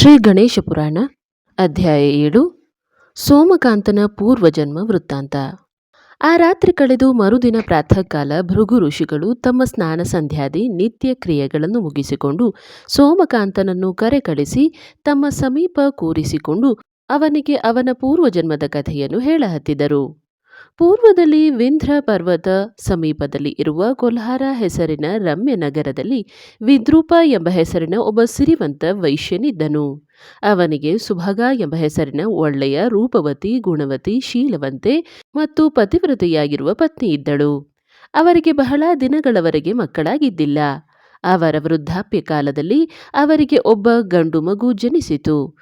ಶ್ರೀ ಗಣೇಶ ಪುರಾಣ, ಅಧ್ಯಾಯ ಏಳು, ಸೋಮಕಾಂತನ ಪೂರ್ವಜನ್ಮ ವೃತ್ತಾಂತ. ಆ ರಾತ್ರಿ ಕಳೆದು ಮರುದಿನ ಪ್ರಾತಃಕಾಲ ಭೃಗು ಋಷಿಗಳು ತಮ್ಮ ಸ್ನಾನ ಸಂಧ್ಯಾದಿ ನಿತ್ಯ ಕ್ರಿಯೆಗಳನ್ನು ಮುಗಿಸಿಕೊಂಡು ಸೋಮಕಾಂತನನ್ನು ಕರೆ ಕಳಿಸಿ ತಮ್ಮ ಸಮೀಪ ಕೂರಿಸಿಕೊಂಡು ಅವನಿಗೆ ಅವನ ಪೂರ್ವಜನ್ಮದ ಕಥೆಯನ್ನು ಹೇಳಹತ್ತಿದರು. ಪೂರ್ವದಲ್ಲಿ ವಿಂಧ್ರ ಪರ್ವತ ಸಮೀಪದಲ್ಲಿ ಇರುವ ಕೊಲ್ಹಾರ ಹೆಸರಿನ ರಮ್ಯ ನಗರದಲ್ಲಿ ವಿದ್ರೂಪ ಎಂಬ ಹೆಸರಿನ ಒಬ್ಬ ಸಿರಿವಂತ ವೈಶ್ಯನಿದ್ದನು. ಅವನಿಗೆ ಸುಭಗ ಎಂಬ ಹೆಸರಿನ ಒಳ್ಳೆಯ ರೂಪವತಿ, ಗುಣವತಿ, ಶೀಲವಂತೆ ಮತ್ತು ಪತಿವ್ರತೆಯಾಗಿರುವ ಪತ್ನಿ ಇದ್ದಳು. ಅವರಿಗೆ ಬಹಳ ದಿನಗಳವರೆಗೆ ಮಕ್ಕಳಾಗಿದ್ದಿಲ್ಲ. ಅವರ ವೃದ್ಧಾಪ್ಯ ಕಾಲದಲ್ಲಿ ಅವರಿಗೆ ಒಬ್ಬ ಗಂಡು ಮಗು ಜನಿಸಿತು.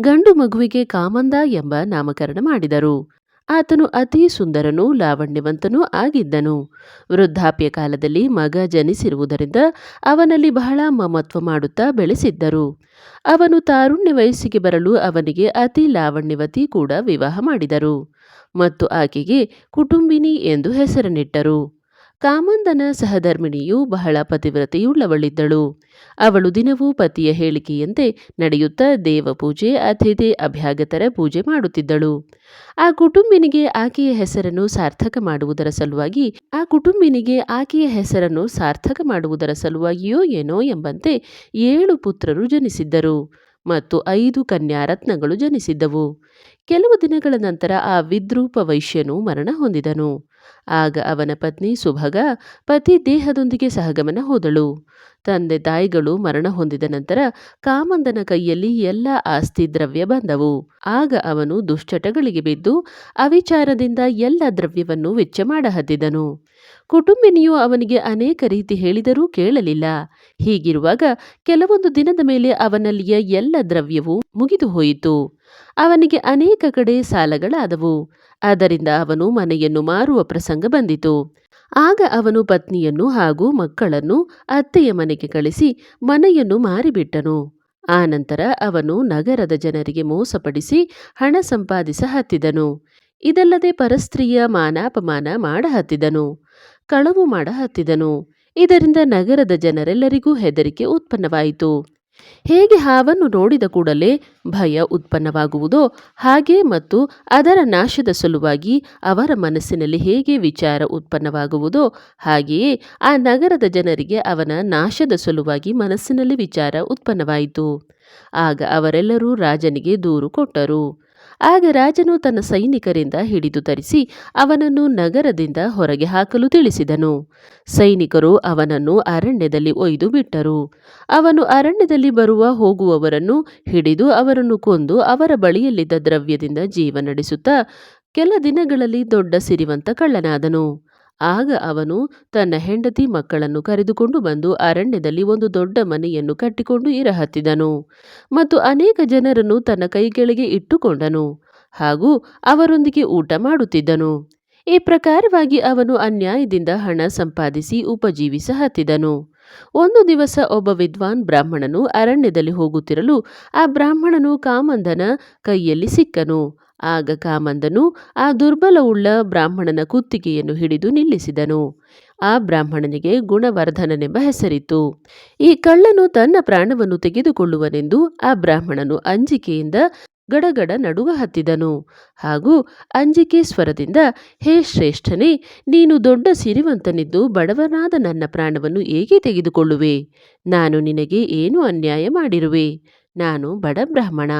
ಗಂಡು ಮಗುವಿಗೆ ಕಾಮಂದ ಎಂಬ ನಾಮಕರಣ ಮಾಡಿದರು. ಆತನು ಅತಿ ಸುಂದರನೂ ಲಾವಣ್ಯವಂತನೂ ಆಗಿದ್ದನು. ವೃದ್ಧಾಪ್ಯ ಕಾಲದಲ್ಲಿ ಮಗ ಜನಿಸಿರುವುದರಿಂದ ಅವನಲ್ಲಿ ಬಹಳ ಮಮತ್ವ ಮಾಡುತ್ತಾ ಬೆಳೆಸಿದ್ದರು. ಅವನು ತಾರುಣ್ಯ ವಯಸ್ಸಿಗೆ ಬರಲು ಅವನಿಗೆ ಅತಿ ಲಾವಣ್ಯವತಿ ಕೂಡ ವಿವಾಹ ಮಾಡಿದರು. ಮತ್ತು ಆಕೆಗೆ ಕುಟುಂಬಿನಿ ಎಂದು ಹೆಸರನ್ನಿಟ್ಟರು. ಕಾಮಂದನ ಸಹಧರ್ಮಿಣಿಯು ಬಹಳ ಪತಿವ್ರತೆಯುಳ್ಳವಳಿದ್ದಳು. ಅವಳು ದಿನವೂ ಪತಿಯ ಹೇಳಿಕೆಯಂತೆ ನಡೆಯುತ್ತಾ ದೇವಪೂಜೆ, ಅತಿಥಿ ಅಭ್ಯಾಗತರ ಪೂಜೆ ಮಾಡುತ್ತಿದ್ದಳು. ಆ ಕುಟುಂಬಿನಿಗೆ ಆಕೆಯ ಹೆಸರನ್ನು ಸಾರ್ಥಕ ಮಾಡುವುದರ ಸಲುವಾಗಿ, ಆ ಕುಟುಂಬಿನಿಗೆ ಆಕೆಯ ಹೆಸರನ್ನು ಸಾರ್ಥಕ ಮಾಡುವುದರ ಸಲುವಾಗಿಯೋ ಏನೋ ಎಂಬಂತೆ ಏಳು ಪುತ್ರರು ಜನಿಸಿದ್ದರು ಮತ್ತು ಐದು ಕನ್ಯಾರತ್ನಗಳು ಜನಿಸಿದ್ದವು. ಕೆಲವು ದಿನಗಳ ನಂತರ ಆ ವಿದ್ರೂಪ ವೈಶ್ಯನು ಮರಣ ಹೊಂದಿದನು. ಆಗ ಅವನ ಪತ್ನಿ ಸುಭಗ ಪತಿ ದೇಹದೊಂದಿಗೆ ಸಹಗಮನ ಹೋದಳು. ತಂದೆ ತಾಯಿಗಳು ಮರಣ ಹೊಂದಿದ ನಂತರ ಕಾಮಂದನ ಕೈಯಲ್ಲಿ ಎಲ್ಲ ಆಸ್ತಿ ದ್ರವ್ಯ ಬಂದವು. ಆಗ ಅವನು ದುಶ್ಚಟಗಳಿಗೆ ಬಿದ್ದು ಅವಿಚಾರದಿಂದ ಎಲ್ಲ ದ್ರವ್ಯವನ್ನು ವೆಚ್ಚ ಮಾಡಹತ್ತಿದನು ಕುಟುಂಬಿನಿಯು ಅವನಿಗೆ ಅನೇಕ ರೀತಿ ಹೇಳಿದರೂ ಕೇಳಲಿಲ್ಲ. ಹೀಗಿರುವಾಗ ಕೆಲವೊಂದು ದಿನದ ಮೇಲೆ ಅವನಲ್ಲಿಯ ಎಲ್ಲ ದ್ರವ್ಯವು ಮುಗಿದು ಹೋಯಿತು. ಅವನಿಗೆ ಅನೇಕ ಕಡೆ ಸಾಲಗಳಾದವು. ಆದ್ದರಿಂದ ಅವನು ಮನೆಯನ್ನು ಮಾರುವ ಪ್ರಸಂಗ ಬಂದಿತು. ಆಗ ಅವನು ಪತ್ನಿಯನ್ನು ಹಾಗೂ ಮಕ್ಕಳನ್ನು ಅತ್ತೆಯ ಮನೆಗೆ ಕಳಿಸಿ ಮನೆಯನ್ನು ಮಾರಿಬಿಟ್ಟನು. ಆನಂತರ ಅವನು ನಗರದ ಜನರಿಗೆ ಮೋಸಪಡಿಸಿ ಹಣ ಸಂಪಾದಿಸ ಹತ್ತಿದನು. ಇದಲ್ಲದೆ ಪರಸ್ತ್ರೀಯ ಮಾನಾಪಮಾನ ಮಾಡಹತ್ತಿದನು ಕಳವು ಮಾಡಹತ್ತಿದನು ಇದರಿಂದ ನಗರದ ಜನರೆಲ್ಲರಿಗೂ ಹೆದರಿಕೆ ಉತ್ಪನ್ನವಾಯಿತು. ಹೇಗೆ ಹಾವನ್ನು ನೋಡಿದ ಕೂಡಲೇ ಭಯ ಉತ್ಪನ್ನವಾಗುವುದೋ ಹಾಗೆ ಮತ್ತು ಅದರ ನಾಶದ ಸಲುವಾಗಿ ಅವರ ಮನಸ್ಸಿನಲ್ಲಿ ಹೇಗೆ ವಿಚಾರ ಉತ್ಪನ್ನವಾಗುವುದೋ ಹಾಗೆಯೇ ಆ ನಗರದ ಜನರಿಗೆ ಅವನ ನಾಶದ ಸಲುವಾಗಿ ಮನಸ್ಸಿನಲ್ಲಿ ವಿಚಾರ ಉತ್ಪನ್ನವಾಯಿತು. ಆಗ ಅವರೆಲ್ಲರೂ ರಾಜನಿಗೆ ದೂರು ಕೊಟ್ಟರು. ಆಗ ರಾಜನು ತನ್ನ ಸೈನಿಕರಿಂದ ಹಿಡಿದು ತರಿಸಿ ಅವನನ್ನು ನಗರದಿಂದ ಹೊರಗೆ ಹಾಕಲು ತಿಳಿಸಿದನು. ಸೈನಿಕರು ಅವನನ್ನು ಅರಣ್ಯದಲ್ಲಿ ಒಯ್ದು ಬಿಟ್ಟರು. ಅವನು ಅರಣ್ಯದಲ್ಲಿ ಬರುವ ಹೋಗುವವರನ್ನು ಹಿಡಿದು ಅವರನ್ನು ಕೊಂದು ಅವರ ಬಳಿಯಲ್ಲಿದ್ದ ದ್ರವ್ಯದಿಂದ ಜೀವ ನಡೆಸುತ್ತಾ ಕೆಲ ದಿನಗಳಲ್ಲಿ ದೊಡ್ಡ ಸಿರಿವಂತ ಕಳ್ಳನಾದನು. ಆಗ ಅವನು ತನ್ನ ಹೆಂಡತಿ ಮಕ್ಕಳನ್ನು ಕರೆದುಕೊಂಡು ಬಂದು ಅರಣ್ಯದಲ್ಲಿ ಒಂದು ದೊಡ್ಡ ಮನೆಯನ್ನು ಕಟ್ಟಿಕೊಂಡು ಇರಹತ್ತಿದನು. ಮತ್ತು ಅನೇಕ ಜನರನ್ನು ತನ್ನ ಕೈಕೆಳಗೆ ಇಟ್ಟುಕೊಂಡನು ಹಾಗೂ ಅವರೊಂದಿಗೆ ಊಟ ಮಾಡುತ್ತಿದ್ದನು. ಈ ಪ್ರಕಾರವಾಗಿ ಅವನು ಅನ್ಯಾಯದಿಂದ ಹಣ ಸಂಪಾದಿಸಿ ಉಪಜೀವಿಸ ಹತ್ತಿದನು ಒಂದು ದಿವಸ ಒಬ್ಬ ವಿದ್ವಾನ್ ಬ್ರಾಹ್ಮಣನು ಅರಣ್ಯದಲ್ಲಿ ಹೋಗುತ್ತಿರಲು ಆ ಬ್ರಾಹ್ಮಣನು ಕಾಮಂದನ ಕೈಯಲ್ಲಿ ಸಿಕ್ಕನು. ಆಗ ಕಾಮಂದನು ಆ ದುರ್ಬಲವುಳ್ಳ ಬ್ರಾಹ್ಮಣನ ಕುತ್ತಿಗೆಯನ್ನು ಹಿಡಿದು ನಿಲ್ಲಿಸಿದನು. ಆ ಬ್ರಾಹ್ಮಣನಿಗೆ ಗುಣವರ್ಧನನೆಂಬ ಹೆಸರಿತ್ತು. ಈ ಕಳ್ಳನು ತನ್ನ ಪ್ರಾಣವನ್ನು ತೆಗೆದುಕೊಳ್ಳುವನೆಂದು ಆ ಬ್ರಾಹ್ಮಣನು ಅಂಜಿಕೆಯಿಂದ ಗಡಗಡ ನಡುವ ಹತ್ತಿದನು. ಹಾಗೂ ಅಂಜಿಕೆ ಸ್ವರದಿಂದ ಹೇ ಶ್ರೇಷ್ಠನೇ, ನೀನು ದೊಡ್ಡ ಸಿರಿವಂತನಿದ್ದು ಬಡವನಾದ ನನ್ನ ಪ್ರಾಣವನ್ನು ಏಕೆ ತೆಗೆದುಕೊಳ್ಳುವೆ? ನಾನು ನಿನಗೆ ಏನು ಅನ್ಯಾಯ ಮಾಡಿರುವೆ? ನಾನು ಬಡ ಬ್ರಾಹ್ಮಣ.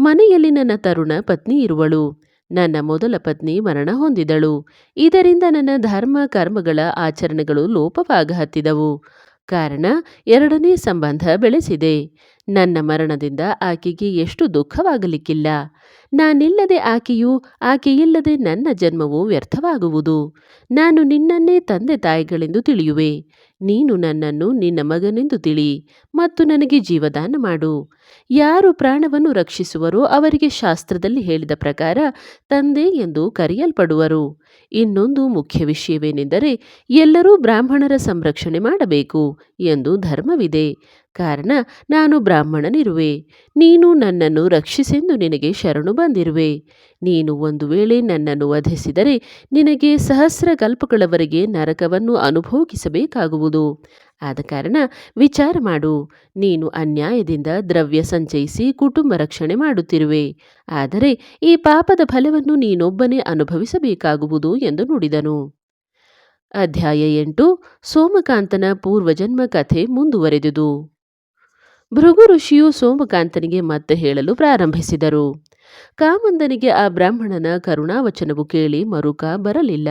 ಮನೆಯಲ್ಲಿ ನನ್ನ ತರುಣ ಪತ್ನಿ ಇರುವಳು. ನನ್ನ ಮೊದಲ ಪತ್ನಿ ಮರಣ ಹೊಂದಿದಳು. ಇದರಿಂದ ನನ್ನ ಧರ್ಮ ಕರ್ಮಗಳ ಆಚರಣೆಗಳು ಲೋಪವಾಗ ಹತ್ತಿದವು. ಕಾರಣ, ಎರಡನೇ ಸಂಬಂಧ ಬೆಳೆಸಿದೆ. ನನ್ನ ಮರಣದಿಂದ ಆಕೆಗೆ ಎಷ್ಟು ದುಃಖವಾಗಲಿಕ್ಕಿಲ್ಲ. ನಾನಿಲ್ಲದೆ ಆಕೆಯು ಆಕೆಯಿಲ್ಲದೆ ನನ್ನ ಜನ್ಮವು ವ್ಯರ್ಥವಾಗುವುದು. ನಾನು ನಿನ್ನನ್ನೇ ತಂದೆ ತಾಯಿಗಳೆಂದು ತಿಳಿಯುವೆ. ನೀನು ನನ್ನನ್ನು ನಿನ್ನ ಮಗನೆಂದು ತಿಳಿ ಮತ್ತು ನನಗೆ ಜೀವದಾನ ಮಾಡು. ಯಾರು ಪ್ರಾಣವನ್ನು ರಕ್ಷಿಸುವರೋ ಅವರಿಗೆ ಶಾಸ್ತ್ರದಲ್ಲಿ ಹೇಳಿದ ಪ್ರಕಾರ ತಂದೆ ಎಂದು ಕರೆಯಲ್ಪಡುವರು. ಇನ್ನೊಂದು ಮುಖ್ಯ ವಿಷಯವೇನೆಂದರೆ ಎಲ್ಲರೂ ಬ್ರಾಹ್ಮಣರ ಸಂರಕ್ಷಣೆ ಮಾಡಬೇಕು ಎಂದು ಧರ್ಮವಿದೆ. ಕಾರಣ ನಾನು ಬ್ರಾಹ್ಮಣನಿರುವೆ. ನೀನು ನನ್ನನ್ನು ರಕ್ಷಿಸೆಂದು ನಿನಗೆ ಶರಣು ಬಂದಿರುವೆ. ನೀನು ಒಂದು ವೇಳೆ ನನ್ನನ್ನು ವಧಿಸಿದರೆ ನಿನಗೆ ಸಹಸ್ರ ಕಲ್ಪಗಳವರೆಗೆ ನರಕವನ್ನು ಅನುಭೋಗಿಸಬೇಕಾಗುವುದು. ಆದ ಕಾರಣ ವಿಚಾರ ಮಾಡು. ನೀನು ಅನ್ಯಾಯದಿಂದ ದ್ರವ್ಯ ಸಂಚಯಿಸಿ ಕುಟುಂಬ ರಕ್ಷಣೆ ಮಾಡುತ್ತಿರುವೆ. ಆದರೆ ಈ ಪಾಪದ ಫಲವನ್ನು ನೀನೊಬ್ಬನೇ ಅನುಭವಿಸಬೇಕಾಗುವುದು ಎಂದು ನುಡಿದನು. ಅಧ್ಯಾಯ ಎಂಟು. ಸೋಮಕಾಂತನ ಪೂರ್ವಜನ್ಮ ಕಥೆ ಮುಂದುವರೆದುದು ಭೃಗು ಋಷಿಯು ಸೋಮಕಾಂತನಿಗೆ ಮತ್ತೆ ಹೇಳಲು ಪ್ರಾರಂಭಿಸಿದರು. ಕಾಮಂದನಿಗೆ ಆ ಬ್ರಾಹ್ಮಣನ ಕರುಣಾವಚನವು ಕೇಳಿ ಮರುಕ ಬರಲಿಲ್ಲ.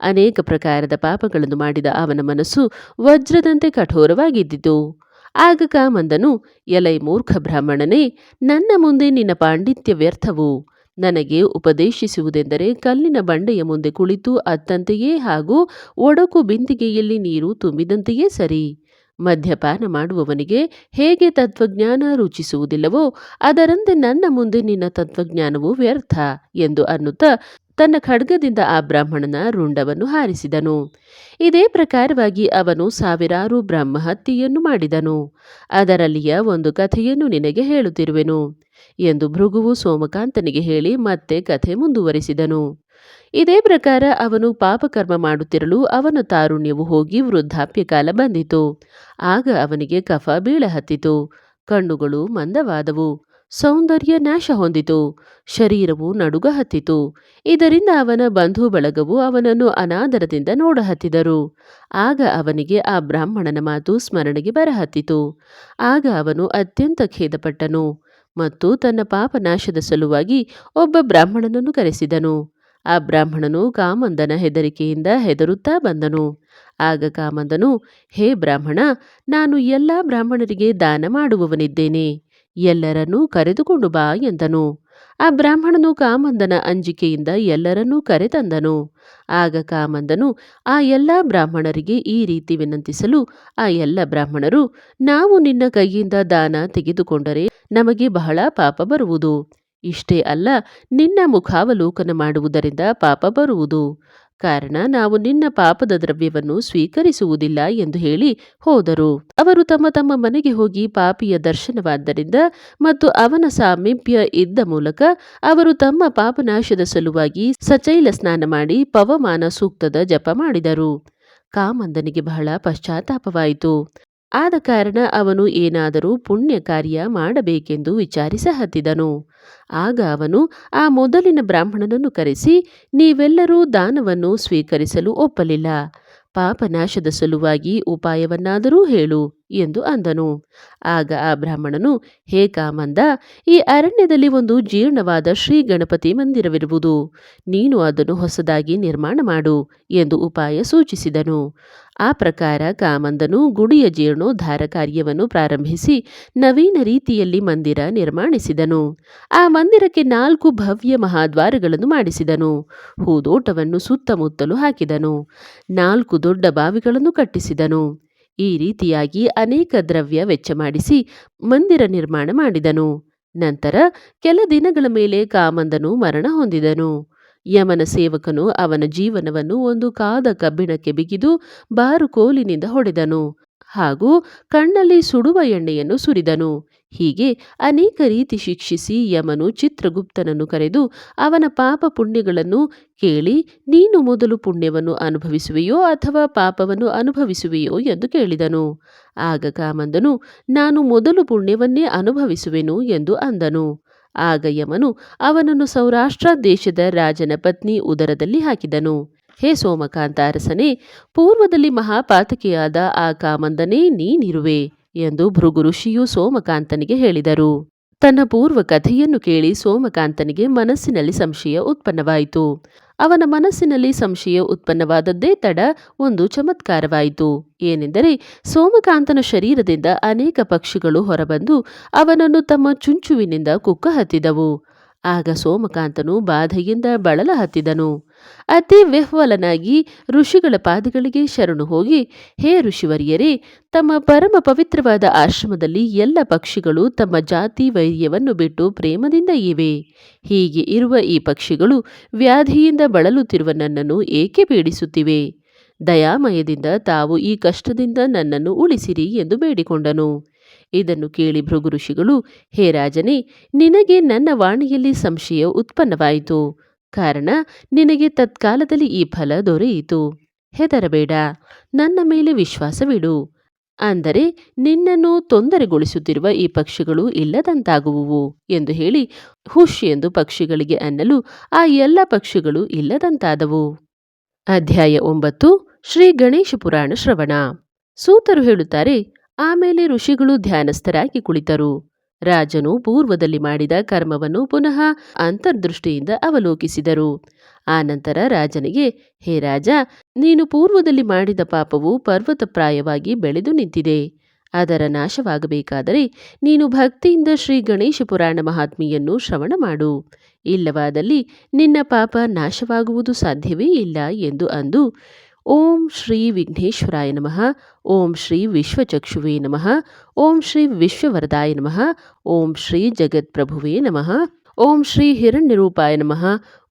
ಅನೇಕ ಪ್ರಕಾರದ ಪಾಪಗಳನ್ನು ಮಾಡಿದ ಅವನ ಮನಸ್ಸು ವಜ್ರದಂತೆ ಕಠೋರವಾಗಿದ್ದಿತು. ಆಗ ಕಾಮಂದನು, ಎಲೈ ಮೂರ್ಖ ಬ್ರಾಹ್ಮಣನೇ, ನನ್ನ ಮುಂದೆ ನಿನ್ನ ಪಾಂಡಿತ್ಯ ವ್ಯರ್ಥವು. ನನಗೆ ಉಪದೇಶಿಸುವುದೆಂದರೆ ಕಲ್ಲಿನ ಬಂಡೆಯ ಮುಂದೆ ಕುಳಿತು ಅತ್ತಂತೆಯೇ ಹಾಗೂ ಒಡಕು ಬಿಂದಿಗೆಯಲ್ಲಿ ನೀರು ತುಂಬಿದಂತೆಯೇ ಸರಿ. ಮದ್ಯಪಾನ ಮಾಡುವವನಿಗೆ ಹೇಗೆ ತತ್ವಜ್ಞಾನ ರುಚಿಸುವುದಿಲ್ಲವೋ ಅದರಂತೆ ನನ್ನ ಮುಂದೆ ನಿನ್ನ ತತ್ವಜ್ಞಾನವು ವ್ಯರ್ಥ ಎಂದು ಅನ್ನುತ್ತಾ ತನ್ನ ಖಡ್ಗದಿಂದ ಆ ಬ್ರಾಹ್ಮಣನ ರುಂಡವನ್ನು ಹಾರಿಸಿದನು. ಇದೇ ಪ್ರಕಾರವಾಗಿ ಅವನು ಸಾವಿರಾರು ಬ್ರಹ್ಮಹತ್ಯೆಯನ್ನು ಮಾಡಿದನು. ಅದರಲ್ಲಿಯ ಒಂದು ಕಥೆಯನ್ನು ನಿನಗೆ ಹೇಳುತ್ತಿರುವೆನು ಎಂದು ಭೃಗುವು ಸೋಮಕಾಂತನಿಗೆ ಹೇಳಿ ಮತ್ತೆ ಕಥೆ ಮುಂದುವರಿಸಿದನು. ಇದೇ ಪ್ರಕಾರ ಅವನು ಪಾಪಕರ್ಮ ಮಾಡುತ್ತಿರಲು ಅವನ ತಾರುಣ್ಯವು ಹೋಗಿ ವೃದ್ಧಾಪ್ಯ ಕಾಲ ಬಂದಿತು. ಆಗ ಅವನಿಗೆ ಕಫ ಬೀಳಹತ್ತಿತು ಕಣ್ಣುಗಳು ಮಂದವಾದವು. ಸೌಂದರ್ಯ ನಾಶ ಹೊಂದಿತು. ಶರೀರವು ನಡುಗ ಹತ್ತಿತು. ಇದರಿಂದ ಅವನ ಬಂಧು ಬಳಗವು ಅವನನ್ನು ಅನಾದರದಿಂದ ನೋಡಹತ್ತಿದರು ಆಗ ಅವನಿಗೆ ಆ ಬ್ರಾಹ್ಮಣನ ಮಾತು ಸ್ಮರಣೆಗೆ ಬರಹತ್ತಿತು ಆಗ ಅವನು ಅತ್ಯಂತ ಖೇದಪಟ್ಟನು ಮತ್ತು ತನ್ನ ಪಾಪನಾಶದ ಸಲುವಾಗಿ ಒಬ್ಬ ಬ್ರಾಹ್ಮಣನನ್ನು ಕರೆಸಿದನು. ಆ ಬ್ರಾಹ್ಮಣನು ಕಾಮಂದನ ಹೆದರಿಕೆಯಿಂದ ಹೆದರುತ್ತಾ ಬಂದನು. ಆಗ ಕಾಮಂದನು, ಹೇ ಬ್ರಾಹ್ಮಣ, ನಾನು ಎಲ್ಲ ಬ್ರಾಹ್ಮಣರಿಗೆ ದಾನ ಮಾಡುವವನಿದ್ದೇನೆ. ಎಲ್ಲರನ್ನೂ ಕರೆದುಕೊಂಡು ಬಾ ಎಂದನು. ಆ ಬ್ರಾಹ್ಮಣನು ಕಾಮಂದನ ಅಂಜಿಕೆಯಿಂದ ಎಲ್ಲರನ್ನೂ ಕರೆತಂದನು. ಆಗ ಕಾಮಂದನು, ಆ ಎಲ್ಲ ಬ್ರಾಹ್ಮಣರಿಗೆ ಈ ರೀತಿ ವಿನಂತಿಸಲು ಆ ಎಲ್ಲ ಬ್ರಾಹ್ಮಣರು, ನಾವು ನಿನ್ನ ಕೈಯಿಂದ ದಾನ ತೆಗೆದುಕೊಂಡರೆ ನಮಗೆ ಬಹಳ ಪಾಪ ಬರುವುದು. ಇಷ್ಟೇ ಅಲ್ಲ, ನಿನ್ನ ಮುಖಾವಲೋಕನ ಮಾಡುವುದರಿಂದ ಪಾಪ ಬರುವುದು. ಕಾರಣ, ನಾವು ನಿನ್ನ ಪಾಪದ ದ್ರವ್ಯವನ್ನು ಸ್ವೀಕರಿಸುವುದಿಲ್ಲ ಎಂದು ಹೇಳಿ ಹೋದರು. ಅವರು ತಮ್ಮ ತಮ್ಮ ಮನೆಗೆ ಹೋಗಿ ಪಾಪಿಯ ದರ್ಶನವಾದ್ದರಿಂದ ಮತ್ತು ಅವನ ಸಾಮೀಪ್ಯ ಇದ್ದ ಮೂಲಕ ಅವರು ತಮ್ಮ ಪಾಪನಾಶದ ಸಲುವಾಗಿ ಸಚೈಲ ಸ್ನಾನ ಮಾಡಿ ಪವಮಾನ ಸೂಕ್ತದ ಜಪ ಮಾಡಿದರು. ಕಾಮಂದನಿಗೆ ಬಹಳ ಪಶ್ಚಾತ್ತಾಪವಾಯಿತು. ಆದ ಕಾರಣ ಅವನು ಏನಾದರೂ ಪುಣ್ಯ ಕಾರ್ಯ ಮಾಡಬೇಕೆಂದು ವಿಚಾರಿಸಹತ್ತಿದನು ಆಗ ಅವನು, ಆ ಮೊದಲಿನ ಬ್ರಾಹ್ಮಣನನ್ನು ಕರೆಸಿ, ನೀವೆಲ್ಲರೂ ದಾನವನ್ನು ಸ್ವೀಕರಿಸಲು ಒಪ್ಪಲಿಲ್ಲ. ಪಾಪನಾಶದ ಸಲುವಾಗಿ ಉಪಾಯವನ್ನಾದರೂ ಹೇಳು. ಎಂದು ಅಂದನು. ಆಗ ಆ ಬ್ರಾಹ್ಮಣನು, ಹೇ ಕಾಮಂದ, ಈ ಅರಣ್ಯದಲ್ಲಿ ಒಂದು ಜೀರ್ಣವಾದ ಶ್ರೀ ಗಣಪತಿ ಮಂದಿರವಿರುವುದು. ನೀನು ಅದನ್ನು ಹೊಸದಾಗಿ ನಿರ್ಮಾಣ ಮಾಡು ಎಂದು ಉಪಾಯ ಸೂಚಿಸಿದನು. ಆ ಪ್ರಕಾರ ಕಾಮಂದನು ಗುಡಿಯ ಜೀರ್ಣೋದ್ಧಾರ ಕಾರ್ಯವನ್ನು ಪ್ರಾರಂಭಿಸಿ ನವೀನ ರೀತಿಯಲ್ಲಿ ಮಂದಿರ ನಿರ್ಮಾಣಿಸಿದನು. ಆ ಮಂದಿರಕ್ಕೆ ನಾಲ್ಕು ಭವ್ಯ ಮಹಾದ್ವಾರಗಳನ್ನು ಮಾಡಿಸಿದನು. ಹೂದೋಟವನ್ನು ಸುತ್ತಮುತ್ತಲು ಹಾಕಿದನು. ನಾಲ್ಕು ದೊಡ್ಡ ಬಾವಿಗಳನ್ನು ಕಟ್ಟಿಸಿದನು. ಈ ರೀತಿಯಾಗಿ ಅನೇಕ ದ್ರವ್ಯ ವೆಚ್ಚ ಮಾಡಿಸಿ ಮಂದಿರ ನಿರ್ಮಾಣ ಮಾಡಿದನು. ನಂತರ ಕೆಲ ದಿನಗಳ ಮೇಲೆ ಕಾಮಂದನು ಮರಣ ಹೊಂದಿದನು. ಯಮನ ಸೇವಕನು ಅವನ ಜೀವನವನ್ನು ಒಂದು ಕಾದ ಕಬ್ಬಿಣಕ್ಕೆ ಬಿಗಿದು ಬಾರುಕೋಲಿನಿಂದ ಹೊಡೆದನು. ಹಾಗೂ ಕಣ್ಣಲ್ಲಿ ಸುಡುವ ಎಣ್ಣೆಯನ್ನು ಸುರಿದನು. ಹೀಗೆ ಅನೇಕ ರೀತಿ ಶಿಕ್ಷಿಸಿ ಯಮನು ಚಿತ್ರಗುಪ್ತನನ್ನು ಕರೆದು ಅವನ ಪಾಪ ಪುಣ್ಯಗಳನ್ನು ಕೇಳಿ, ನೀನು ಮೊದಲು ಪುಣ್ಯವನ್ನು ಅನುಭವಿಸುವೆಯೋ ಅಥವಾ ಪಾಪವನ್ನು ಅನುಭವಿಸುವೆಯೋ ಎಂದು ಕೇಳಿದನು. ಆಗ ಕಾಮಂದನು, ನಾನು ಮೊದಲು ಪುಣ್ಯವನ್ನೇ ಅನುಭವಿಸುವೆನು ಎಂದು ಅಂದನು. ಆಗ ಯಮನು ಅವನನ್ನು ಸೌರಾಷ್ಟ್ರ ದೇಶದ ರಾಜನ ಪತ್ನಿ ಉದರದಲ್ಲಿ ಹಾಕಿದನು. ಹೇ ಸೋಮಕಾಂತ ಅರಸನೇ, ಪೂರ್ವದಲ್ಲಿ ಮಹಾಪಾತಕಿಯಾದ ಆ ಕಾಮಂದನೇ ನೀನಿರುವೆ ಎಂದು ಭೃಗು ಋಷಿಯು ಸೋಮಕಾಂತನಿಗೆ ಹೇಳಿದರು. ತನ್ನ ಪೂರ್ವ ಕಥೆಯನ್ನು ಕೇಳಿ ಸೋಮಕಾಂತನಿಗೆ ಮನಸ್ಸಿನಲ್ಲಿ ಸಂಶಯ ಉತ್ಪನ್ನವಾಯಿತು. ಅವನ ಮನಸ್ಸಿನಲ್ಲಿ ಸಂಶಯ ಉತ್ಪನ್ನವಾದದ್ದೇ ತಡ ಒಂದು ಚಮತ್ಕಾರವಾಯಿತು. ಏನೆಂದರೆ, ಸೋಮಕಾಂತನ ಶರೀರದಿಂದ ಅನೇಕ ಪಕ್ಷಿಗಳು ಹೊರಬಂದು ಅವನನ್ನು ತಮ್ಮ ಚುಂಚುವಿನಿಂದ ಕುಕ್ಕ ಹತ್ತಿದವು ಆಗ ಸೋಮಕಾಂತನು ಬಾಧೆಯಿಂದ ಬಳಲ ಹತ್ತಿದನು ಅತಿ ವಿಹ್ವಲನಾಗಿ ಋಷಿಗಳ ಪಾದಗಳಿಗೆ ಶರಣು ಹೋಗಿ, ಹೇ ಋಷಿವರಿಯರೇ, ತಮ್ಮ ಪರಮ ಪವಿತ್ರವಾದ ಆಶ್ರಮದಲ್ಲಿ ಎಲ್ಲ ಪಕ್ಷಿಗಳು ತಮ್ಮ ಜಾತಿ ವೈರ್ಯವನ್ನು ಬಿಟ್ಟು ಪ್ರೇಮದಿಂದ ಇವೆ. ಹೀಗೆ ಇರುವ ಈ ಪಕ್ಷಿಗಳು ವ್ಯಾಧಿಯಿಂದ ಬಳಲುತ್ತಿರುವ ನನ್ನನ್ನು ಏಕೆ ಪೀಡಿಸುತ್ತಿವೆ? ದಯಾಮಯದಿಂದ ತಾವು ಈ ಕಷ್ಟದಿಂದ ನನ್ನನ್ನು ಉಳಿಸಿರಿ ಎಂದು ಬೇಡಿಕೊಂಡನು. ಇದನ್ನು ಕೇಳಿ ಭೃಗು ಋಷಿಗಳು, ಹೇ ರಾಜನೇ, ನಿನಗೆ ನನ್ನ ವಾಣಿಯಲ್ಲಿ ಸಂಶಯ ಉತ್ಪನ್ನವಾಯಿತು. ಕಾರಣ ನಿನಗೆ ತತ್ಕಾಲದಲ್ಲಿ ಈ ಫಲ ದೊರೆಯಿತು. ಹೆದರಬೇಡ. ನನ್ನ ಮೇಲೆ ವಿಶ್ವಾಸವಿಡು ಅಂದರೆ ನಿನ್ನನ್ನು ತೊಂದರೆಗೊಳಿಸುತ್ತಿರುವ ಈ ಪಕ್ಷಿಗಳು ಇಲ್ಲದಂತಾಗುವುವು ಎಂದು ಹೇಳಿ ಹುಷ್ ಎಂದು ಪಕ್ಷಿಗಳಿಗೆ ಅನ್ನಲು ಆ ಎಲ್ಲ ಪಕ್ಷಿಗಳು ಇಲ್ಲದಂತಾದವು. ಅಧ್ಯಾಯ ಒಂಬತ್ತು, ಶ್ರೀ ಗಣೇಶ ಪುರಾಣ ಶ್ರವಣ. ಸೂತರು ಹೇಳುತ್ತಾರೆ ಆಮೇಲೆ ಋಷಿಗಳು ಧ್ಯಾನಸ್ಥರಾಗಿ ಕುಳಿತರು. ರಾಜನು ಪೂರ್ವದಲ್ಲಿ ಮಾಡಿದ ಕರ್ಮವನ್ನು ಪುನಃ ಅಂತರ್ದೃಷ್ಟಿಯಿಂದ ಅವಲೋಕಿಸಿದರು. ಆನಂತರ ರಾಜನಿಗೆ, ಹೇ ರಾಜ, ನೀನು ಪೂರ್ವದಲ್ಲಿ ಮಾಡಿದ ಪಾಪವು ಪರ್ವತಪ್ರಾಯವಾಗಿ ಬೆಳೆದು ನಿಂತಿದೆ. ಅದರ ನಾಶವಾಗಬೇಕಾದರೆ ನೀನು ಭಕ್ತಿಯಿಂದ ಶ್ರೀ ಗಣೇಶ ಪುರಾಣ ಮಹಾತ್ಮೆಯನ್ನು ಶ್ರವಣ ಮಾಡು. ಇಲ್ಲವಾದಲ್ಲಿ ನಿನ್ನ ಪಾಪ ನಾಶವಾಗುವುದು ಸಾಧ್ಯವೇ ಇಲ್ಲ ಎಂದು ಅಂದು ಓಂ ಶ್ರೀ ವಿಘ್ನೇಶ್ವರಾಯ ನಮಃ ಓಂ ಶ್ರೀ ವಿಶ್ವಚಕ್ಷುವೇ ನಮಃ ಓಂ ಶ್ರೀ ವಿಶ್ವವರದಾಯ ನಮಃ ಓಂ ಶ್ರೀ ಜಗತ್ಪ್ರಭುವೇ ನಮಃ ಓಂ ಶ್ರೀ ಹಿರಣ್ಯರೂಪಾಯ ನಮಃ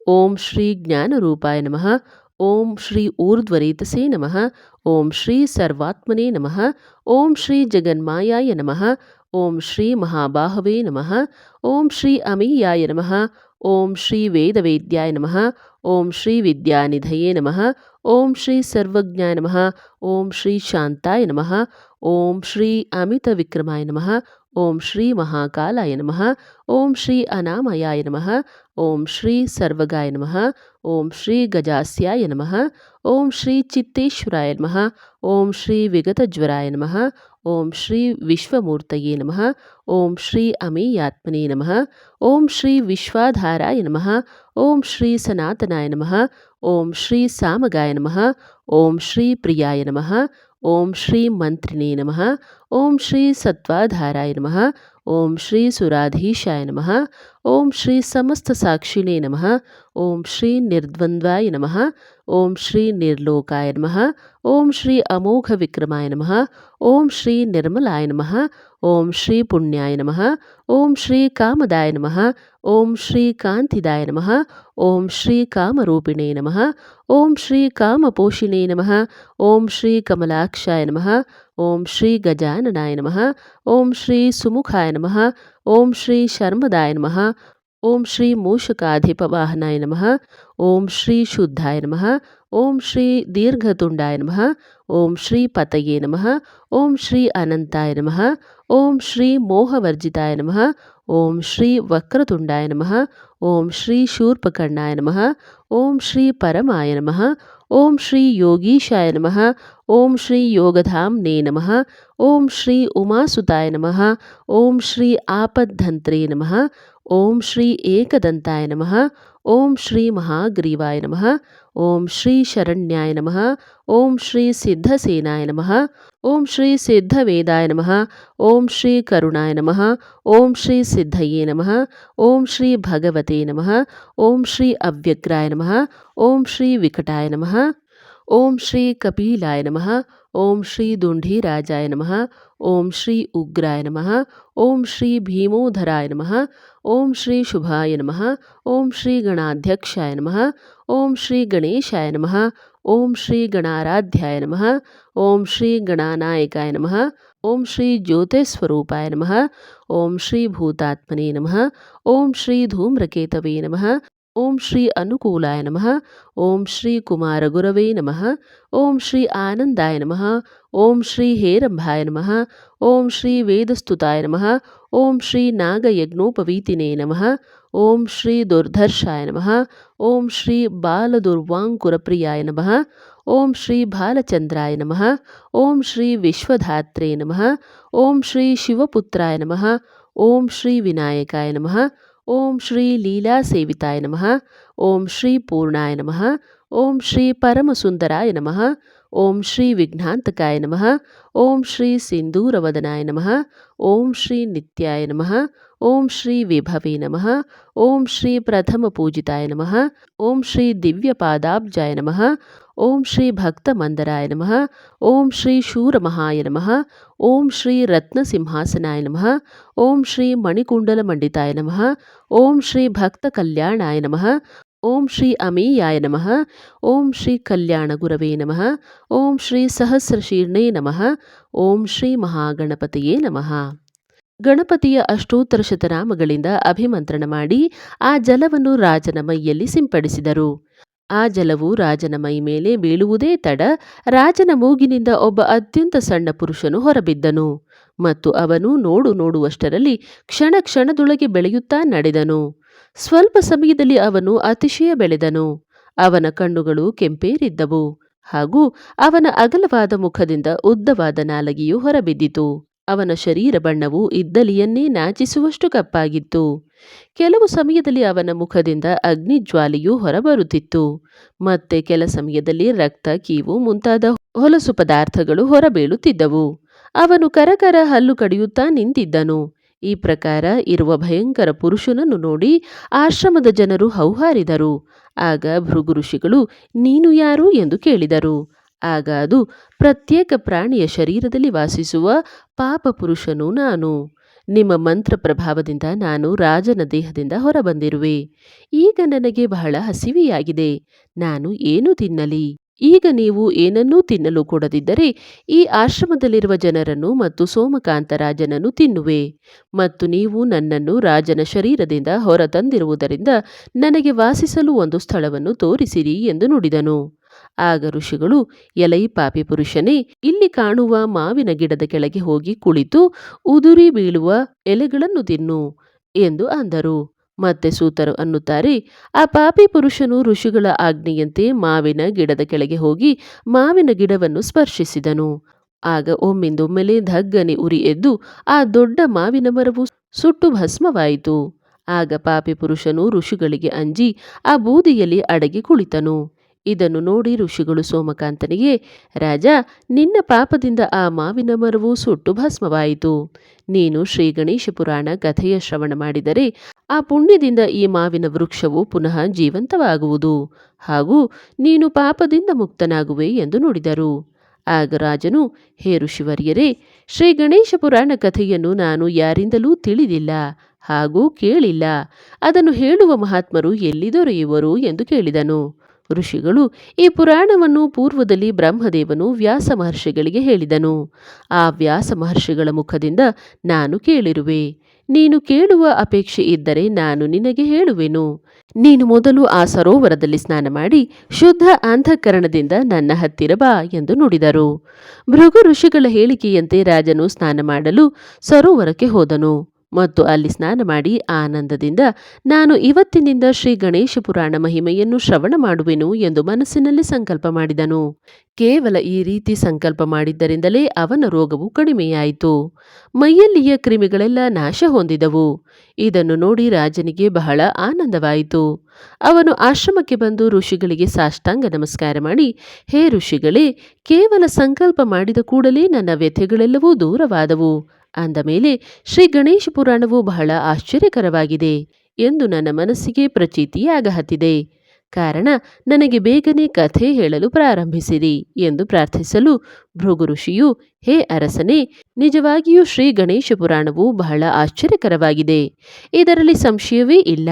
ಓಂ ಶ್ರೀ ಜ್ಞಾನರೂಪಾಯ ನಮಃ ಓಂ ಶ್ರೀ ಊರ್ಧ್ವರೇತಸೇ ನಮಃ ಓಂ ಶ್ರೀ ಸರ್ವಾತ್ಮನೇ ನಮಃ ಓಂ ಶ್ರೀ ಜಗನ್ಮಾಯಾಯ ನಮಃ ಓಂ ಶ್ರೀ ಮಹಾಬಾಹವೇ ನಮಃ ಓಂ ಶ್ರೀ ಅಮೀಯಾಯ ನಮಃ ಓಂ ಶ್ರೀ ವೇದವೇದ್ಯಾಯ ನಮಃ ಓಂ ಶ್ರೀ ವಿದ್ಯಾನಿಧಯೇ ನಮಃ ಓಂ ಶ್ರೀ ಸರ್ವಜ್ಞಾಯ ನಮಃ ಓಂ ಶ್ರೀ ಶಾಂತಾಯ ನಮಃ ಓಂ ಶ್ರೀ ಅಮಿತ ವಿಕ್ರಮಾಯ ನಮಃ ಓಂ ಶ್ರೀ ಮಹಾಕಾಲಾಯ ನಮಃ ಓಂ ಶ್ರೀ ಅನಾಮಯಾಯ ನಮಃ ಓಂ ಶ್ರೀ ಸರ್ವಗಾಯ ನಮಃ ಓಂ ಶ್ರೀ ಗಜಾಸ್ಯಾಯ ನಮಃ ಓಂ ಶ್ರೀ ಚಿತ್ತೇಶ್ವರಾಯ ನಮಃ ಓಂ ಶ್ರೀ ವಿಗತಜ್ವರಾಯ ನಮಃ ಓಂ ಶ್ರೀ ವಿಶ್ವಮೂರ್ತಯೇ ನಮಃ. ಓಂ ಶ್ರೀ ಅಮೇಯಾತ್ಮನೇ ನಮಃ. ಓಂ ಶ್ರೀ ವಿಶ್ವಾಧಾರಾಯ ನಮಃ. ಓಂ ಶ್ರೀ ಸನಾತನಾಯ ನಮಃ. ಓಂ ಶ್ರೀ ಸಾಮಗಾಯ ನಮಃ. ಓಂ ಶ್ರೀ ಪ್ರಿಯಾಯ ನಮಃ. ಓಂ ಶ್ರೀ ಮಂತ್ರಿನೇ ನಮಃ. ಓಂ ಶ್ರೀ ಸತ್ವಾಧಾರಾಯ ನಮಃ. ಓಂ ಶ್ರೀ ಸುರಾಧೀಶಾಯ ನಮಃ ಓಂ ಶ್ರೀ ಸಮಸ್ತ ಸಾಕ್ಷಿಣೇ ನಮಃ ಓಂ ಶ್ರೀ ನಿರ್ದ್ವಂದ್ವಾಯ ನಮಃ ಓಂ ಶ್ರೀ ನಿರ್ಲೋಕಾಯ ನಮಃ ಓಂ ಶ್ರೀ ಅಮೋಘ ವಿಕ್ರಮಾಯ ನಮಃ ಓಂ ಶ್ರೀ ನಿರ್ಮಲಾಯ ನಮಃ ಓಂ ಶ್ರೀ ಪುಣ್ಯಾಯ ನಮಃ ಓಂ ಶ್ರೀ ಕಾಮದಾಯ ನಮಃ ಓಂ ಶ್ರೀ ಕಾಂತಿದಾಯ ನಮಃ ಓಂ ಶ್ರೀ ಕಾಮರೂಪಿಣೇ ನಮಃ ಓಂ ಶ್ರೀ ಕಾಮಪೋಷಿಣೇ ನಮಃ ಓಂ ಶ್ರೀ ಕಮಲಾಕ್ಷಾಯ ನಮಃ ಓಂ ಶ್ರೀ ಗಜಾನನಾಯ ನಮಃ ಓಂ ಶ್ರೀ ಸುಮುಖಾಯ ನಮಃ ಓಂ ಶ್ರೀ ಶರ್ಮದಾಯ ನಮಃ ಓಂ ಶ್ರೀ ಮೂಷಕಾಧಿಪವಾಹನಾಯ ನಮಃ ಓಂ ಶ್ರೀ ಶುದ್ಧಾಯ ನಮಃ ಓಂ ಶ್ರೀ ದೀರ್ಘತುಂಡಾಯ ನಮಃ ಓಂ ಶ್ರೀ ಪತಯೇ ನಮಃ ಓಂ ಶ್ರೀ ಅನಂತಾಯ ನಮಃ ಓಂ ಶ್ರೀ ಮೋಹವರ್ಜಿತಾಯ ನಮಃ ಓಂ ಶ್ರೀ ವಕ್ರತುಂಡಾಯ ನಮಃ ಓಂ ಶ್ರೀ ಶೂರ್ಪಕರ್ಣಾಯ ನಮಃ ಓಂ ಶ್ರೀ ಪರಮಾಯ ನಮಃ ಓಂ ಶ್ರೀ ಯೋಗೀಶಾಯ ನಮಃ ಓಂ ಶ್ರೀ ಯೋಗಧಾಮ್ನೇ ನಮಃ ಓಂ ಶ್ರೀ ಉಮಾಸುತಾಯ ನಮಃ ಓಂ ಶ್ರೀ ಆಪದ್ಧಂತ್ರೇ ನಮಃ ಓಂ ಶ್ರೀ ಏಕದಂತಾಯ ನಮಃ ಓಂ ಶ್ರೀ ಮಹಾಗ್ರೀವಾಯ ನಮಃ ಓಂ ಶ್ರೀ ಶರಣ್ಯಾಯ ನಮಃ ಓಂ ಶ್ರೀ ಸಿದ್ಧಸೇನಾಯ ನಮಃ ಓಂ ಶ್ರೀ ಸಿದ್ಧವೇದಾಯ ನಮಃ ಓಂ ಶ್ರೀ ಕರುಣಾಯ ನಮಃ ಓಂ ಶ್ರೀ ಸಿದ್ಧಯೇ ನಮಃ ಓಂ ಶ್ರೀ ಭಗವತೆ ನಮಃ ಓಂ ಶ್ರೀ ಅವ್ಯಗ್ರಾಯ ನಮಃ ಓಂ ಶ್ರೀ ವಿಕಟಾಯ ನಮಃ ಓಂ ಶ್ರೀ ಕಪೀಲಾಯ ನಮಃ ಓಂ ಶ್ರೀ ದುಂಢೀರಾಜಾಯ ನಮಃ ಓಂ ಶ್ರೀ ಉಗ್ರಾಯ ನಮಃ ಓಂ ಶ್ರೀ ಭೀಮೋಧರಾಯ ನಮಃ ಓಂ ಶ್ರೀ ಶುಭಾಯ ನಮಃ ಓಂ ಶ್ರೀ ಗಣಾಧ್ಯಕ್ಷಾಯ ನಮಃ ಓಂ ಶ್ರೀ ಗಣೇಶಾಯ ನಮಃ ಓಂ ಶ್ರೀ ಗಣಾರಾಧ್ಯಾಯ ನಮಃ ಓಂ ಶ್ರೀ ಗಣಾನಾಯಕಾಯ ನಮಃ ಓಂ ಶ್ರೀ ಜ್ಯೋತಿಸ್ವರೂಪಾಯ ನಮಃ ಓಂ ಶ್ರೀ ಭೂತಾತ್ಮನೇ ನಮಃ ಓಂ ಶ್ರೀ ಧೂಮ್ರಕೇತವೇ ನಮಃ ಓಂ ಶ್ರೀ ಅನುಕೂಲಾಯ ನಮಃ ಓಂ ಶ್ರೀ ಕುಮಾರ ಗುರವೇ ನಮಃ ಓಂ ಶ್ರೀ ಆನಂದಾಯ ನಮಃ ಓಂ ಶ್ರೀ ಹೇರಂಭಾಯ ನಮಃ ಓಂ ಶ್ರೀ ವೇದಸ್ತುತಾಯ ನಮಃ ಓಂ ಶ್ರೀ ನಾಗಯಜ್ಞೋಪವೀತಿನೇ ನಮಃ ಓಂ ಶ್ರೀ ದುರ್ಧರ್ಷಾಯ ನಮಃ ಓಂ ಶ್ರೀ ಬಾಲದುರ್ವಾಂಕುರಪ್ರಿಯಾಯ ನಮಃ ಓಂ ಶ್ರೀ ಬಾಲಚಂದ್ರಾಯ ನಮಃ ಓಂ ಶ್ರೀ ವಿಶ್ವಧಾತ್ರೇ ನಮಃ ಓಂ ಶ್ರೀ ಶಿವಪುತ್ರಾಯ ನಮಃ ಓಂ ಶ್ರೀ ವಿನಾಯಕಾಯ ನಮಃ ಓಂ ಶ್ರೀ ಲೀಲಾ ಸೇವಿತಾಯ ನಮಃ ಓಂ ಶ್ರೀ ಪೂರ್ಣಾಯ ನಮಃ ಓಂ ಶ್ರೀ ಪರಮಸುಂದರಾಯ ನಮಃ ಓಂ ಶ್ರೀ ವಿಘ್ನಾಂತಕಾಯ ನಮಃ ಓಂ ಶ್ರೀ ಸಿಂಧೂರವದನಾಯ ನಮಃ ಓಂ ಶ್ರೀ ನಿತ್ಯಾಯ ನಮಃ ಓಂ ಶ್ರೀ ವಿಭವೇ ನಮಃ ಓಂ ಶ್ರೀ ಪ್ರಥಮ ಪೂಜಿತಾಯ ನಮಃ ಓಂ ಶ್ರೀ ದಿವ್ಯಪಾದಾಬ್ಜಾಯ ನಮಃ ಓಂ ಶ್ರೀ ಭಕ್ತಮಂದರಾಯ ನಮಃ. ಓಂ ಶ್ರೀ ಶೂರಮಹಾಯ ನಮಃ. ಓಂ ಶ್ರೀ ರತ್ನಸಿಂಹಾಸನಾಯ ನಮಃ. ಓಂ ಶ್ರೀ ಮಣಿಕುಂಡಲಮಂಡಿತಾಯ ನಮಃ. ಓಂ ಶ್ರೀ ಭಕ್ತ ಕಲ್ಯಾಣಾಯ ನಮಃ. ಓಂ ಶ್ರೀ ಅಮೀಯಾಯ ನಮಃ. ಓಂ ಶ್ರೀ ಕಲ್ಯಾಣ ಗುರವೇ ನಮಃ. ಓಂ ಶ್ರೀ ಸಹಸ್ರಶೀರ್ಣೇ ನಮಃ. ಓಂ ಶ್ರೀ ಮಹಾಗಣಪತಿಯೇ ನಮಃ. ಗಣಪತಿಯ ಅಷ್ಟೋತ್ತರ ಶತನಾಮಗಳಿಂದ ಅಭಿಮಂತ್ರಣ ಮಾಡಿ ಆ ಜಲವನ್ನು ರಾಜನ ಮೈಯಲ್ಲಿ ಸಿಂಪಡಿಸಿದರು. ಆ ಜಲವು ರಾಜನ ಮೈಮೇಲೆ ಬೀಳುವುದೇ ತಡ. ರಾಜನ ಮೂಗಿನಿಂದ ಒಬ್ಬ ಅತ್ಯಂತ ಸಣ್ಣ ಪುರುಷನು ಹೊರಬಿದ್ದನು. ಮತ್ತು ಅವನು ನೋಡು ನೋಡುವಷ್ಟರಲ್ಲಿ ಕ್ಷಣ ಕ್ಷಣದೊಳಗೆ ಬೆಳೆಯುತ್ತಾ ನಡೆದನು. ಸ್ವಲ್ಪ ಸಮಯದಲ್ಲಿ ಅವನು ಅತಿಶಯ ಬೆಳೆದನು. ಅವನ ಕಣ್ಣುಗಳು ಕೆಂಪೇರಿದ್ದವು. ಹಾಗೂ ಅವನ ಅಗಲವಾದ ಮುಖದಿಂದ ಉದ್ದವಾದ ನಾಲಗಿಯು ಹೊರಬಿದ್ದಿತು. ಅವನ ಶರೀರ ಬಣ್ಣವು ಇದ್ದಲಿಯನ್ನೇ ನಾಚಿಸುವಷ್ಟು ಕಪ್ಪಾಗಿತ್ತು. ಕೆಲವು ಸಮಯದಲ್ಲಿ ಅವನ ಮುಖದಿಂದ ಅಗ್ನಿಜ್ವಾಲೆಯು ಹೊರಬರುತ್ತಿತ್ತು. ಮತ್ತೆ ಕೆಲ ಸಮಯದಲ್ಲಿ ರಕ್ತ, ಕೀವು ಮುಂತಾದ ಹೊಲಸು ಪದಾರ್ಥಗಳು ಹೊರಬೀಳುತ್ತಿದ್ದವು. ಅವನು ಕರಕರ ಹಲ್ಲು ಕಡಿಯುತ್ತಾ ನಿಂತಿದ್ದನು. ಈ ಪ್ರಕಾರ ಇರುವ ಭಯಂಕರ ಪುರುಷನನ್ನು ನೋಡಿ ಆಶ್ರಮದ ಜನರು ಹೌಹಾರಿದರು. ಆಗ ಭೃಗು ಋಷಿಗಳು, ನೀನು ಯಾರು? ಎಂದು ಕೇಳಿದರು. ಆಗ ಅದು ಪ್ರತ್ಯೇಕ ಪ್ರಾಣಿಯ ಶರೀರದಲ್ಲಿ ವಾಸಿಸುವ ಪಾಪ ಪುರುಷನು ನಾನು. ನಿಮ್ಮ ಮಂತ್ರ ಪ್ರಭಾವದಿಂದ ನಾನು ರಾಜನ ದೇಹದಿಂದ ಹೊರಬಂದಿರುವೆ. ಈಗ ನನಗೆ ಬಹಳ ಹಸಿವೆಯಾಗಿದೆ. ನಾನು ಏನು ತಿನ್ನಲಿ. ಈಗ ನೀವು ಏನನ್ನೂ ತಿನ್ನಲು ಕೊಡದಿದ್ದರೆ ಈ ಆಶ್ರಮದಲ್ಲಿರುವ ಜನರನ್ನು ಮತ್ತು ಸೋಮಕಾಂತ ರಾಜನನ್ನು ತಿನ್ನುವೆ. ಮತ್ತು ನೀವು ನನ್ನನ್ನು ರಾಜನ ಶರೀರದಿಂದ ಹೊರತಂದಿರುವುದರಿಂದ ನನಗೆ ವಾಸಿಸಲು ಒಂದು ಸ್ಥಳವನ್ನು ತೋರಿಸಿರಿ ಎಂದು ನುಡಿದನು. ಆಗ ಋಷಿಗಳು, ಎಲೈ ಪಾಪಿ ಪುರುಷನೇ, ಇಲ್ಲಿ ಕಾಣುವ ಮಾವಿನ ಗಿಡದ ಕೆಳಗೆ ಹೋಗಿ ಕುಳಿತು ಉದುರಿ ಬೀಳುವ ಎಲೆಗಳನ್ನು ತಿನ್ನು ಎಂದು ಅಂದರು. ಮತ್ತೆ ಸೂತರು ಅನ್ನುತ್ತಾರೆ, ಆ ಪಾಪಿ ಪುರುಷನು ಋಷಿಗಳ ಆಜ್ಞೆಯಂತೆ ಮಾವಿನ ಗಿಡದ ಕೆಳಗೆ ಹೋಗಿ ಮಾವಿನ ಗಿಡವನ್ನು ಸ್ಪರ್ಶಿಸಿದನು. ಆಗ ಒಮ್ಮಿಂದೊಮ್ಮೆಲೆ ಧಗ್ಗನೆ ಉರಿ ಎದ್ದು ಆ ದೊಡ್ಡ ಮಾವಿನ ಮರವು ಸುಟ್ಟು ಭಸ್ಮವಾಯಿತು. ಆಗ ಪಾಪಿ ಪುರುಷನು ಋಷಿಗಳಿಗೆ ಅಂಜಿ ಆ ಬೂದಿಯಲ್ಲಿ ಅಡಗಿ ಕುಳಿತನು. ಇದನ್ನು ನೋಡಿ ಋಷಿಗಳು ಸೋಮಕಾಂತನಿಗೆ, ರಾಜ, ನಿನ್ನ ಪಾಪದಿಂದ ಆ ಮಾವಿನ ಮರವು ಸುಟ್ಟು ಭಸ್ಮವಾಯಿತು. ನೀನು ಶ್ರೀ ಗಣೇಶ ಪುರಾಣ ಕಥೆಯ ಶ್ರವಣ ಮಾಡಿದರೆ ಆ ಪುಣ್ಯದಿಂದ ಈ ಮಾವಿನ ವೃಕ್ಷವು ಪುನಃ ಜೀವಂತವಾಗುವುದು. ಹಾಗೂ ನೀನು ಪಾಪದಿಂದ ಮುಕ್ತನಾಗುವೆ ಎಂದು ನುಡಿದರು. ಆಗ ರಾಜನು, ಹೇ ಋಷಿವರ್ಯರೇ ಶ್ರೀ ಗಣೇಶ ಪುರಾಣ ಕಥೆಯನ್ನು ನಾನು ಯಾರಿಂದಲೂ ತಿಳಿದಿಲ್ಲ ಹಾಗೂ ಕೇಳಿಲ್ಲ. ಅದನ್ನು ಹೇಳುವ ಮಹಾತ್ಮರು ಎಲ್ಲಿ ದೊರೆಯುವರು? ಎಂದು ಕೇಳಿದನು. ಋಷಿಗಳು ಈ ಪುರಾಣವನ್ನು ಪೂರ್ವದಲ್ಲಿ ಬ್ರಹ್ಮದೇವನು ವ್ಯಾಸ ಮಹರ್ಷಿಗಳಿಗೆ ಹೇಳಿದನು. ಆ ವ್ಯಾಸ ಮಹರ್ಷಿಗಳ ಮುಖದಿಂದ ನಾನು ಕೇಳಿರುವೆ. ನೀನು ಕೇಳುವ ಅಪೇಕ್ಷೆ ಇದ್ದರೆ ನಾನು ನಿನಗೆ ಹೇಳುವೆನು. ನೀನು ಮೊದಲು ಆ ಸರೋವರದಲ್ಲಿ ಸ್ನಾನ ಮಾಡಿ ಶುದ್ಧ ಅಂತಃಕರಣದಿಂದ ನನ್ನ ಹತ್ತಿರ ಬಾ ಎಂದು ನುಡಿದರು. ಭೃಗು ಋಷಿಗಳ ಹೇಳಿಕೆಯಂತೆ ರಾಜನು ಸ್ನಾನ ಮಾಡಲು ಸರೋವರಕ್ಕೆ ಹೋದನು. ಮತ್ತು ಅಲ್ಲಿ ಸ್ನಾನ ಮಾಡಿ ಆನಂದದಿಂದ ನಾನು ಇವತ್ತಿನಿಂದ ಶ್ರೀ ಗಣೇಶ ಪುರಾಣ ಮಹಿಮೆಯನ್ನು ಶ್ರವಣ ಮಾಡುವೆನು ಎಂದು ಮನಸ್ಸಿನಲ್ಲಿ ಸಂಕಲ್ಪ ಮಾಡಿದನು. ಕೇವಲ ಈ ರೀತಿ ಸಂಕಲ್ಪ ಮಾಡಿದ್ದರಿಂದಲೇ ಅವನ ರೋಗವು ಕಡಿಮೆಯಾಯಿತು. ಮೈಯಲ್ಲಿಯ ಕ್ರಿಮಿಗಳೆಲ್ಲ ನಾಶ ಹೊಂದಿದವು. ಇದನ್ನು ನೋಡಿ ರಾಜನಿಗೆ ಬಹಳ ಆನಂದವಾಯಿತು. ಅವನು ಆಶ್ರಮಕ್ಕೆ ಬಂದು ಋಷಿಗಳಿಗೆ ಸಾಷ್ಟಾಂಗ ನಮಸ್ಕಾರ ಮಾಡಿ, ಹೇ ಋಷಿಗಳೇ, ಕೇವಲ ಸಂಕಲ್ಪ ಮಾಡಿದ ಕೂಡಲೇ ನನ್ನ ವ್ಯಥೆಗಳೆಲ್ಲವೂ ದೂರವಾದವು. ಅಂದ ಮೇಲೆ ಶ್ರೀ ಗಣೇಶ ಪುರಾಣವು ಬಹಳ ಆಶ್ಚರ್ಯಕರವಾಗಿದೆ ಎಂದು ನನ್ನ ಮನಸ್ಸಿಗೆ ಪ್ರಚೀತಿಯಾಗಹತ್ತಿದೆ ಕಾರಣ, ನನಗೆ ಬೇಗನೆ ಕಥೆ ಹೇಳಲು ಪ್ರಾರಂಭಿಸಿರಿ ಎಂದು ಪ್ರಾರ್ಥಿಸಲು ಭೃಗು ಋಷಿಯು, ಹೇ ಅರಸನೇ, ನಿಜವಾಗಿಯೂ ಶ್ರೀ ಗಣೇಶ ಪುರಾಣವು ಬಹಳ ಆಶ್ಚರ್ಯಕರವಾಗಿದೆ. ಇದರಲ್ಲಿ ಸಂಶಯವೇ ಇಲ್ಲ.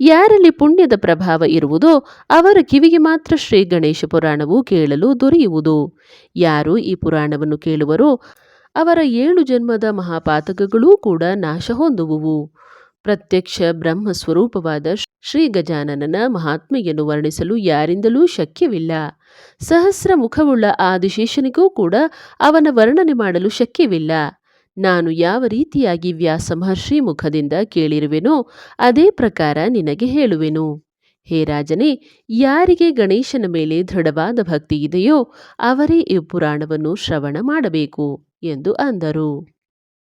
ಯಾರಲ್ಲಿ ಪುಣ್ಯದ ಪ್ರಭಾವ ಇರುವುದೋ ಅವರ ಕಿವಿಗೆ ಮಾತ್ರ ಶ್ರೀ ಗಣೇಶ ಪುರಾಣವು ಕೇಳಲು ದೊರೆಯುವುದು. ಯಾರು ಈ ಪುರಾಣವನ್ನು ಕೇಳುವರೋ ಅವರ ಏಳು ಜನ್ಮದ ಮಹಾಪಾತಕಗಳೂ ಕೂಡ ನಾಶ ಹೊಂದುವುವು. ಪ್ರತ್ಯಕ್ಷ ಬ್ರಹ್ಮ ಸ್ವರೂಪವಾದ ಶ್ರೀ ಗಜಾನನನ ಮಹಾತ್ಮೆಯನ್ನು ವರ್ಣಿಸಲು ಯಾರಿಂದಲೂ ಶಕ್ಯವಿಲ್ಲ. ಸಹಸ್ರ ಮುಖವುಳ್ಳ ಆದಿಶೇಷನಿಗೂ ಕೂಡ ಅವನ ವರ್ಣನೆ ಮಾಡಲು ಶಕ್ಯವಿಲ್ಲ. ನಾನು ಯಾವ ರೀತಿಯಾಗಿ ವ್ಯಾಸ ಮಹರ್ಷಿ ಮುಖದಿಂದ ಕೇಳಿರುವೆನೋ ಅದೇ ಪ್ರಕಾರ ನಿನಗೆ ಹೇಳುವೆನು. ಹೇ ರಾಜನೇ, ಯಾರಿಗೆ ಗಣೇಶನ ಮೇಲೆ ದೃಢವಾದ ಭಕ್ತಿ ಇದೆಯೋ ಅವರೇ ಈ ಪುರಾಣವನ್ನು ಶ್ರವಣ ಮಾಡಬೇಕು. ಎಂದು ಅಂದರು.